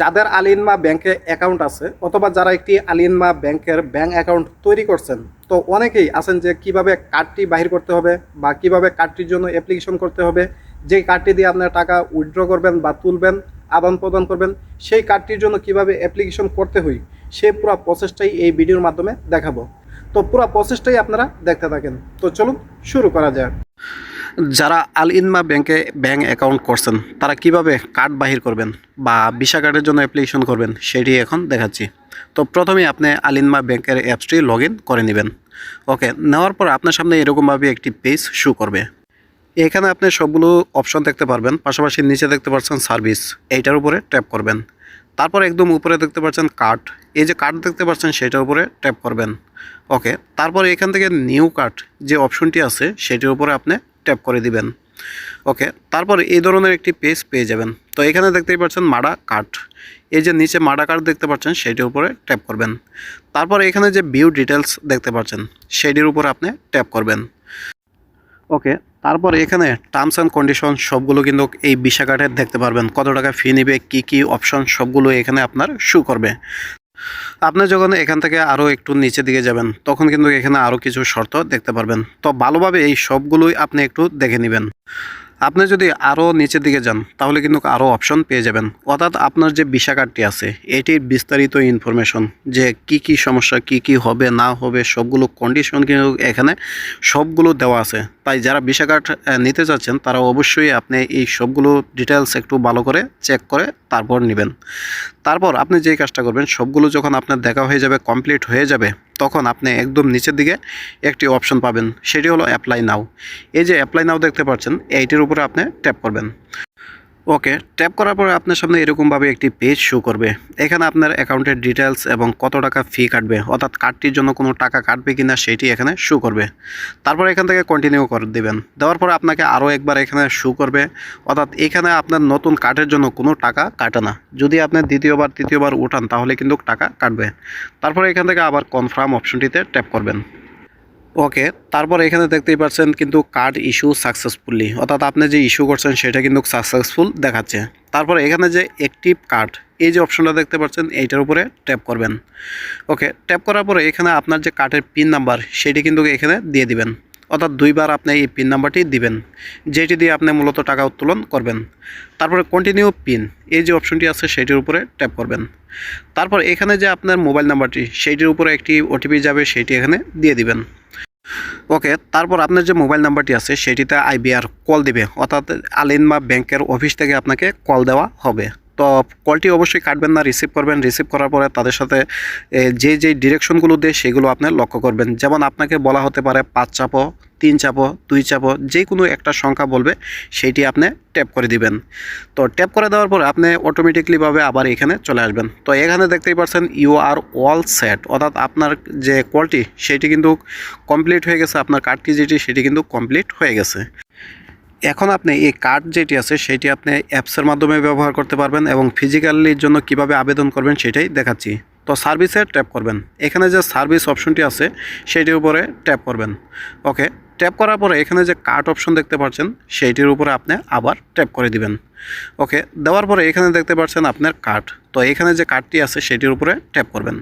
যাদের আলিনমা ব্যাংকে অ্যাকাউন্ট আছে অথবা যারা একটি আলিনমা ব্যাংকের ব্যাংক অ্যাকাউন্ট তৈরি করছেন, তো অনেকেই আছেন যে কীভাবে কার্ডটি বাহির করতে হবে বা কীভাবে কার্ডটির জন্য অ্যাপ্লিকেশন করতে হবে, যে কার্ডটি দিয়ে আপনার টাকা উইথড্র করবেন বা তুলবেন, আদান প্রদান করবেন, সেই কার্ডটির জন্য কীভাবে অ্যাপ্লিকেশন করতে হয় সেই পুরো প্রসেসটাই এই ভিডিওর মাধ্যমে দেখাবো। তো পুরো প্রসেসটাই আপনারা দেখতে থাকেন। তো চলুন শুরু করা যাক। যারা আল ইনমা ব্যাংকে ব্যাংক অ্যাকাউন্ট করছেন, তারা কীভাবে কার্ড বাহির করবেন বা ভিসা কার্ডের জন্য অ্যাপ্লিকেশন করবেন, সেটি এখন দেখাচ্ছি। তো প্রথমে আপনি আল ইনমা ব্যাংকের অ্যাপসটি লগ করে নেবেন। ওকে নেওয়ার পর আপনার সামনে এরকমভাবে একটি পেজ শু করবে। এখানে আপনি সবগুলো অপশন দেখতে পারবেন, পাশাপাশি নিচে দেখতে পাচ্ছেন সার্ভিস এইটার উপরে ট্যাপ করবেন। তারপর একদম উপরে দেখতে পাচ্ছেন কার্ড এই যে কার্ড দেখতে পাচ্ছেন, সেটার উপরে ট্যাপ করবেন। ওকে তারপর এখান থেকে নিউ কার্ড যে অপশনটি আছে, সেটির উপরে আপনি ট্যাপ করে দিবেন। ওকে, তারপর এই ধরনের একটি পেজ পেয়ে যাবেন। তো এখানে দেখতেই পাচ্ছেন মাডা কার্ড। এই যে নিচে মাডা কার্ড দেখতে পাচ্ছেন সেটির উপরে ট্যাপ করবেন। তারপর এখানে যে ভিউ ডিটেলস দেখতে পাচ্ছেন সেটির উপরে আপনি ট্যাপ করবেন। ওকে, তারপর এখানে টার্মস অ্যান্ড কন্ডিশন সবগুলো কিন্তু এই ভিসা কার্ডের দেখতে পারবেন, কত টাকা ফি নেবে, কী কী অপশন সবগুলো এখানে আপনার শু করবে। আপনি যখন এখান থেকে আরও একটু নিচের দিকে যাবেন, তখন কিন্তু এখানে আরও কিছু শর্ত দেখতে পারবেন। তো ভালোভাবে এই সবগুলোই আপনি একটু দেখে নেবেন। আপনি যদি আরও নিচের দিকে যান, তাহলে কিন্তু আরও অপশন পেয়ে যাবেন। অর্থাৎ আপনার যে ভিসা কার্ডটি আছে, এটির বিস্তারিত ইনফরমেশন যে কি কি সমস্যা, কি কি হবে, না হবে, সবগুলো কন্ডিশন কিন্তু এখানে সবগুলো দেওয়া আছে। তাই যারা ভিসা কার্ড নিতে চাচ্ছেন, তারা অবশ্যই আপনি এই সবগুলো ডিটেলস একটু ভালো করে চেক করে তারপর নেবেন। তারপর আপনি যেই কাজটা করবেন, সবগুলো যখন আপনার দেখা হয়ে যাবে কমপ্লিট হয়ে যাবে তখন আপনি একদম নিচের দিকে একটি অপশন পাবেন, সেটি হলো অ্যাপ্লাই নাও এই যে অ্যাপ্লাই নাও দেখতে পাচ্ছেন, এইটির উপরে আপনি ট্যাপ করবেন। ওকে ট্যাপ করার পরে আপনার সামনে এরকমভাবে একটি পেজ শো করবে। এখানে আপনার অ্যাকাউন্টের ডিটেলস এবং কত টাকা ফি কাটবে, অর্থাৎ কার্ডটির জন্য কোনো টাকা কাটবে কি না সেটি এখানে শো করবে। তারপর এখান থেকে কন্টিনিউ করে দেবেন। দেওয়ার পরে আপনাকে আরও একবার এখানে শো করবে, অর্থাৎ এখানে আপনার নতুন কার্ডের জন্য কোনো টাকা কাটে না। যদি আপনি দ্বিতীয়বার, তৃতীয়বার উঠান, তাহলে কিন্তু টাকা কাটবে। তারপরে এখান থেকে আবার কনফার্ম অপশনটিতে ট্যাপ করবেন। ওকে, তারপর এখানে দেখতেই পাচ্ছেন কিন্তু কার্ড ইস্যু সাকসেসফুলি অর্থাৎ আপনি যে ইস্যু করছেন সেটা কিন্তু সাকসেসফুল দেখাচ্ছে। তারপর এখানে যে অ্যাক্টিভ কার্ড এই যে অপশনটা দেখতে পাচ্ছেন, এইটার উপরে ট্যাপ করবেন। ওকে ট্যাপ করার পরে এখানে আপনার যে কার্ডের পিন নাম্বার সেটি কিন্তু এখানে দিয়ে দিবেন। অর্থাৎ দুইবার আপনি এই পিন নাম্বারটি দিবেন, যেটি দিয়ে আপনি মূলত টাকা উত্তোলন করবেন। তারপরে কন্টিনিউ পিন এই যে অপশনটি আছে সেটির উপরে ট্যাপ করবেন। তারপর এখানে যে আপনার মোবাইল নাম্বারটি সেইটির উপরে একটি ওটিপি যাবে, সেটি এখানে দিয়ে দিবেন। ওকে, তারপর আপনার যে মোবাইল নাম্বারটি আছে, সেটিতে আইবিআর কল দেবে। অর্থাৎ আলিনমা ব্যাংকের অফিস থেকে আপনাকে কল দেওয়া হবে। তো কলটি অবশ্যই কাটবেন না রিসিভ করবেন। রিসিভ করার পরে তাদের সাথে যে যে ডিরেকশনগুলো দেয়, সেগুলো আপনি লক্ষ্য করবেন। যেমন আপনাকে বলা হতে পারে পাঁচ চাপো, তিন চাপো, দুই চাপো, যে কোনো একটা সংখ্যা বলবে সেইটি আপনি ট্যাপ করে দিবেন। তো ট্যাপ করে দেওয়ার পর আপনি অটোমেটিকলিভাবে আবার এখানে চলে আসবেন। তো এখানে দেখতেই পাচ্ছেন ইউ আর অল সেট অর্থাৎ আপনার যে কলটি সেটি কিন্তু কমপ্লিট হয়ে গেছে। আপনার কার্ডটি যেটি, সেটি কিন্তু কমপ্লিট হয়ে গেছে। এখন আপনি এই কার্ড যেটি আছে, সেটি আপনি অ্যাপসের মাধ্যমে ব্যবহার করতে পারবেন এবং ফিজিক্যালির জন্য কীভাবে আবেদন করবেন সেটাই দেখাচ্ছি। তো সার্ভিসে ট্যাপ করবেন। এখানে যে সার্ভিস অপশনটি আছে, সেটির উপরে ট্যাপ করবেন। ওকে ট্যাপ করার পরে এখানে যে কার্ড অপশন দেখতে পাচ্ছেন, সেইটির উপরে আপনি আবার ট্যাপ করে দিবেন। ওকে, দেওয়ার পরে এখানে দেখতে পাচ্ছেন আপনার কার্ড। তো এখানে যে কার্ডটি আছে সেটির উপরে ট্যাপ করবেন।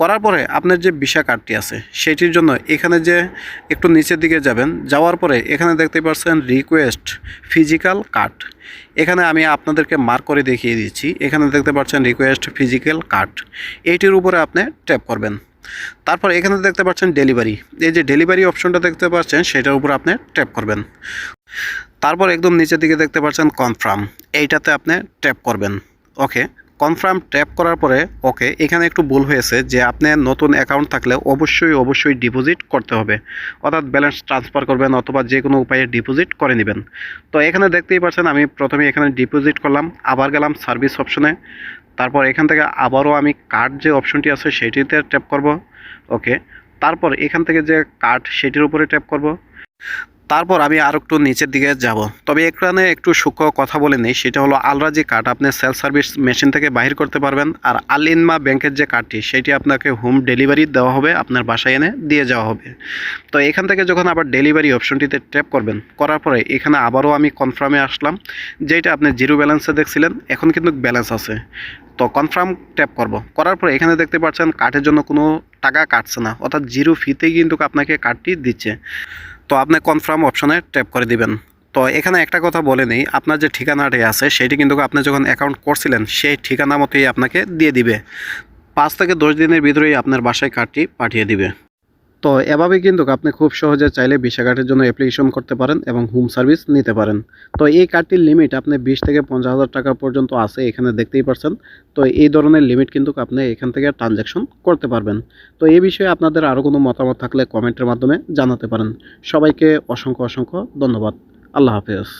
করার পরে আপনার যে ভিসা কার্ডটি আছে সেটির জন্য এখানে যে একটু নিচের দিকে যাবেন, যাওয়ার পরে এখানে দেখতে পাচ্ছেন রিকোয়েস্ট ফিজিক্যাল কার্ড এখানে আমি আপনাদেরকে মার্ক করে দেখিয়ে দিচ্ছি। এখানে দেখতে পাচ্ছেন রিকোয়েস্ট ফিজিক্যাল কার্ড এইটির উপরে আপনি ট্যাপ করবেন। তারপর এখানে দেখতে পাচ্ছেন ডেলিভারি এই যে ডেলিভারি অপশনটা দেখতে পাচ্ছেন, সেটার উপর আপনি ট্যাপ করবেন। তারপর একদম নিচের দিকে দেখতে পাচ্ছেন কনফার্ম এইটাতে আপনি ট্যাপ করবেন। ওকে কনফার্ম ট্যাপ করার পরে ওকে এখানে একটু ভুল হয়েছে যে আপনি নতুন অ্যাকাউন্ট থাকলে অবশ্যই অবশ্যই ডিপোজিট করতে হবে। অর্থাৎ ব্যালেন্স ট্রান্সফার করবেন অথবা যে কোনো উপায়ে ডিপোজিট করে নেবেন। তো এখানে দেখতেই পাচ্ছেন, আমি প্রথমে এখানে ডিপোজিট করলাম, আবার গেলাম সার্ভিস অপশনে তারপর এখান থেকে আবারও আমি কার্ড যে অপশনটি আছে সেটিতে ট্যাপ করব। ওকে তারপর এখান থেকে যে কার্ড সেটির উপরে ট্যাপ করব। তারপর আমি আর একটু নিচের দিকে যাব। তবে এখানে একটু সূক্ষ্ম কথা বলে নিই, সেটা হলো আলরাজি কার্ড আপনি সেলফ সার্ভিস মেশিন থেকে বাহির করতে পারবেন আর আল ইনমা ব্যাংকের যে কার্ডটি, সেটি আপনাকে হোম ডেলিভারি দেওয়া হবে, আপনার বাসায় এনে দিয়ে যাওয়া হবে। তো এখান থেকে যখন আবার ডেলিভারি অপশনটিতে ট্যাপ করবেন, করার পরে এখানে আবারও আমি কনফার্মে আসলাম, যেটা আপনি জিরো ব্যালেন্সে দেখছিলেন, এখন কিন্তু ব্যালেন্স আছে। তো কনফার্ম ট্যাপ করব। করার পরে এখানে দেখতে পাচ্ছেন কার্ডের জন্য কোনো টাকা কাটছে না, অর্থাৎ জিরো ফিতেই কিন্তু আপনাকে কার্ডটি দিচ্ছে। তো আপনি কনফার্ম অপশনে ট্যাপ করে দিবেন। তো এখানে একটা কথা বলে নিই, আপনার যে ঠিকানাটি আছে, সেটি কিন্তু আপনি যখন অ্যাকাউন্ট করছিলেন, সেই ঠিকানা মতোই আপনাকে দিয়ে দিবে। পাঁচ থেকে দশ দিনের ভিতরেই আপনার বাসায় কার্ডটি পাঠিয়ে দিবে। তো এভাবে কিন্তু আপনি খুব সহজে চাইলে ভিসা কার্ডের জন্য অ্যাপ্লিকেশন করতে পারেন এবং হোম সার্ভিস নিতে পারেন। তো এই কার্ডটির লিমিট আপনি বিশ থেকে পঞ্চাশ হাজার টাকা পর্যন্ত আছে এখানে দেখতেই পারছেন। তো এই ধরনের লিমিট কিন্তু আপনি এখান থেকে ট্রানজ্যাকশন করতে পারবেন। তো এই বিষয়ে আপনাদের আরও কোনো মতামত থাকলে কমেন্টের মাধ্যমে জানাতে পারেন। সবাইকে অসংখ্য অসংখ্য ধন্যবাদ। আল্লাহ হাফেজ।